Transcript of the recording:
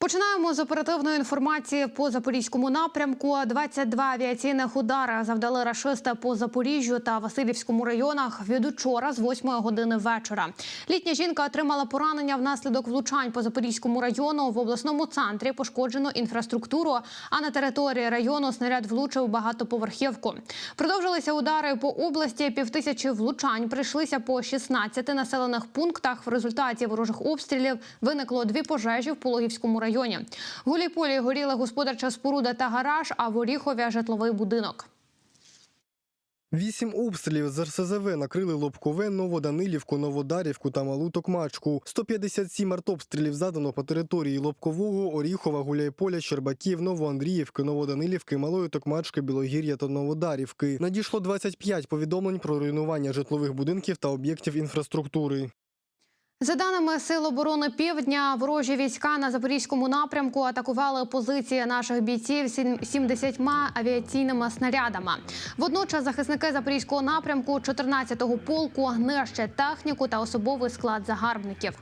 Починаємо з оперативної інформації по запорізькому напрямку. 22 авіаційних удари завдали рашисти по Запоріжжю та Васильівському районах від учора з 8 години вечора. Літня жінка отримала поранення внаслідок влучань по Запорізькому району. В обласному центрі пошкоджено інфраструктуру. А на території району снаряд влучив багатоповерхівку. Продовжилися удари по області. Півтисячі влучань прийшлися по 16 населених пунктах. В результаті ворожих обстрілів виникло дві пожежі в Пологівському районі. В Гуліполі горіла господарча споруда та гараж, а в Оріхові житловий будинок. Вісім обстрілів з РСЗВ накрили Лобкове, Новоданилівку, Новодарівку та Малу Токмачку. 157 артобстрілів задано по території Лобкового, Оріхова, Гуляйполя, Щербаків, Новоандріївки, Новоданилівки, Малої Токмачки, Білогір'я та Новодарівки. Надійшло 25 повідомлень про руйнування житлових будинків та об'єктів інфраструктури. За даними Сил оборони Півдня, ворожі війська на запорізькому напрямку атакували позиції наших бійців сім- 70 авіаційними снарядами. Водночас захисники запорізького напрямку 14-го полку нищать техніку та особовий склад загарбників.